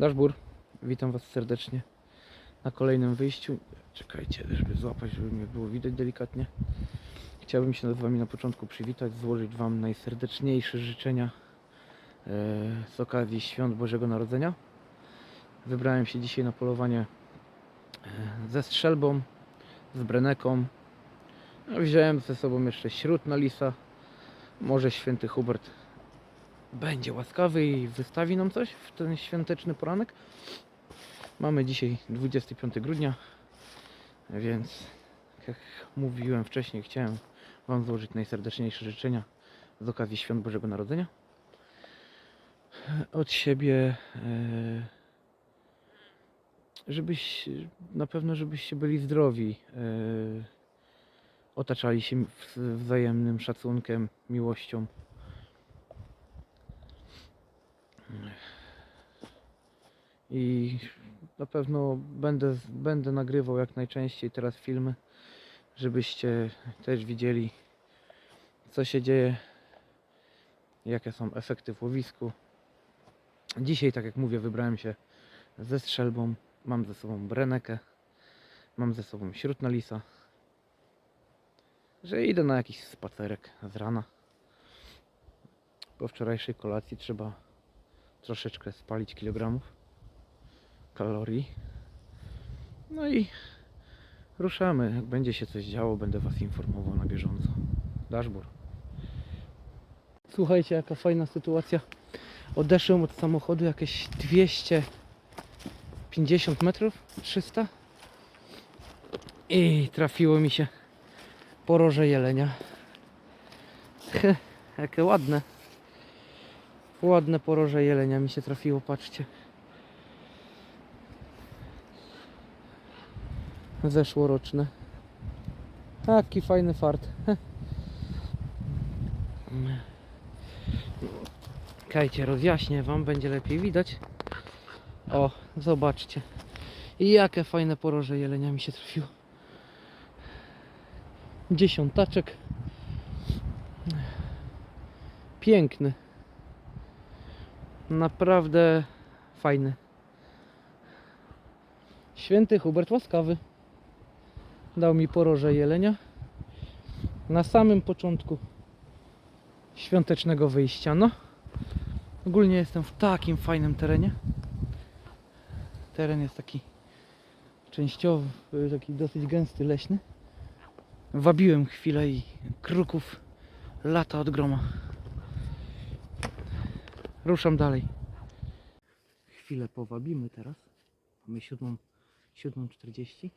Daszbur, witam Was serdecznie na kolejnym wyjściu. Czekajcie, żeby złapać, żeby mnie było widać delikatnie. Chciałbym się z Wami na początku przywitać, złożyć Wam najserdeczniejsze życzenia e, z okazji Świąt Bożego Narodzenia. Wybrałem się dzisiaj na polowanie e, ze strzelbą, z breneką. No, wziąłem ze sobą jeszcze śród na lisa. Może święty Hubert będzie łaskawy i wystawi nam coś w ten świąteczny poranek. Mamy dzisiaj 25 grudnia, więc jak mówiłem wcześniej, chciałem Wam złożyć najserdeczniejsze życzenia z okazji Świąt Bożego Narodzenia. Od siebie, e, żebyś, na pewno żebyście byli zdrowi, e, otaczali się wzajemnym szacunkiem, miłością. I na pewno będę, będę nagrywał jak najczęściej teraz filmy, żebyście też widzieli, co się dzieje, jakie są efekty w łowisku. Dzisiaj, tak jak mówię, wybrałem się ze strzelbą. Mam ze sobą brenekę, mam ze sobą śród lisa, że idę na jakiś spacerek z rana. Po wczorajszej kolacji trzeba troszeczkę spalić kilogramów kalorii. No i ruszamy. Jak będzie się coś działo, będę Was informował na bieżąco. Daszbur. Słuchajcie, jaka fajna sytuacja. Odeszłem od samochodu jakieś 250 metrów, 300 i trafiło mi się poroże jelenia. Jakie ładne. Ładne poroże jelenia mi się trafiło, patrzcie. Zeszłoroczne. Taki fajny fart. Heh. Czekajcie, rozjaśnię wam, będzie lepiej widać. O, zobaczcie. I jakie fajne poroże jelenia mi się trafiło. Dziesiątaczek. Piękny. Naprawdę fajny. Święty Hubert łaskawy dał mi poroże jelenia na samym początku świątecznego wyjścia. No, ogólnie jestem w takim fajnym terenie. Teren jest taki częściowy, taki dosyć gęsty, leśny. Wabiłem chwilę i kruków lata od groma ruszam dalej. Chwilę powabimy teraz. Mamy 7.40.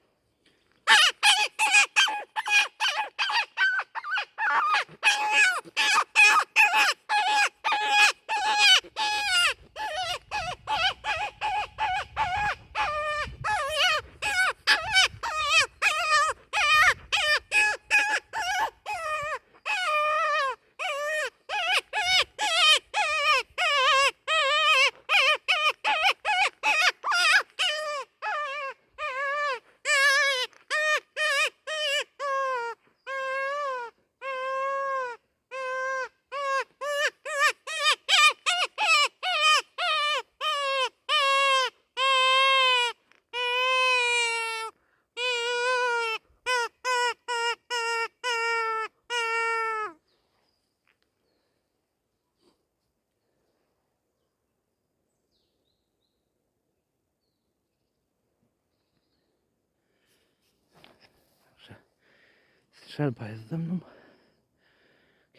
Strzelba jest ze mną.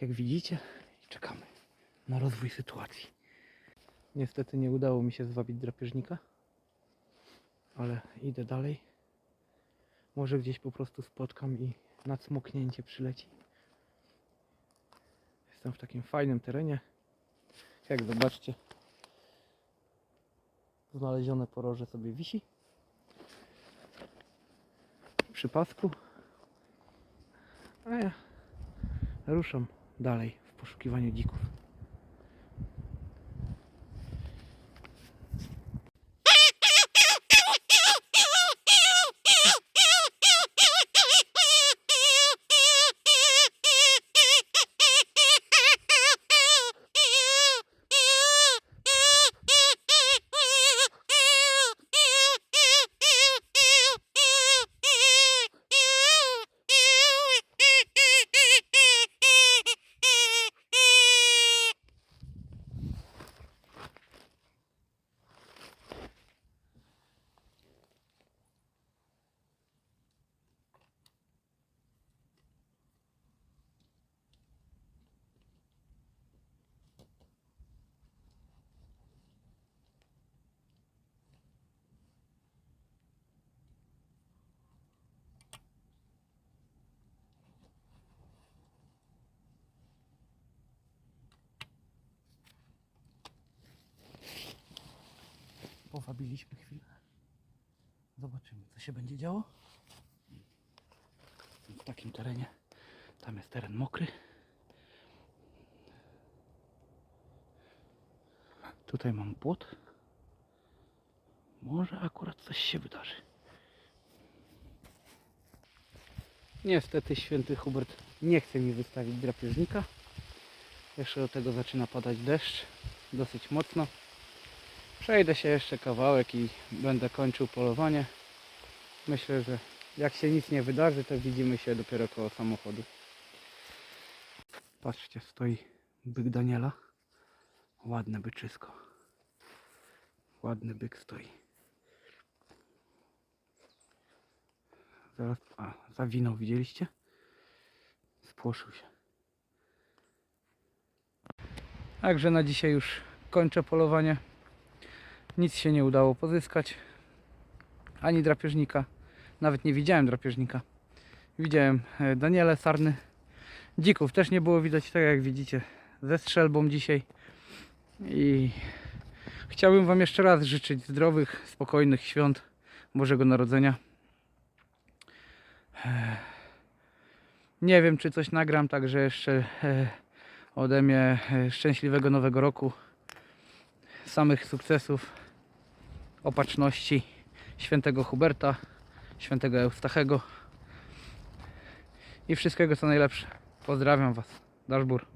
Jak widzicie, czekamy na rozwój sytuacji. Niestety nie udało mi się zwabić drapieżnika, ale idę dalej. Może gdzieś po prostu spotkam i na cmoknięcie przyleci. Jestem w takim fajnym terenie. Jak zobaczcie, znalezione poroże sobie wisi przy pasku. A ja ruszam dalej w poszukiwaniu dzików. Powabiliśmy chwilę. Zobaczymy, co się będzie działo. W takim terenie. Tam jest teren mokry. Tutaj mam płot. Może akurat coś się wydarzy. Niestety święty Hubert nie chce mi wystawić drapieżnika. Jeszcze do tego zaczyna padać deszcz. Dosyć mocno. Przejdę się jeszcze kawałek i będę kończył polowanie. Myślę, że jak się nic nie wydarzy, to widzimy się dopiero koło samochodu. Patrzcie, stoi byk Daniela. Ładne byczysko. Ładny byk stoi. Zaraz, a, zawinął, widzieliście? Spłoszył się. Także na dzisiaj już kończę polowanie. Nic się nie udało pozyskać. Ani drapieżnika. Nawet nie widziałem drapieżnika. Widziałem e, Daniele Sarny. Dzików też nie było widać, tak jak widzicie, ze strzelbą dzisiaj. I chciałbym Wam jeszcze raz życzyć zdrowych, spokojnych świąt Bożego Narodzenia. E, Nie wiem, czy coś nagram, także jeszcze e, ode mnie szczęśliwego nowego roku. Samych sukcesów, opatrzności świętego Huberta, świętego Eustachego i wszystkiego co najlepsze. Pozdrawiam Was. Daszbur.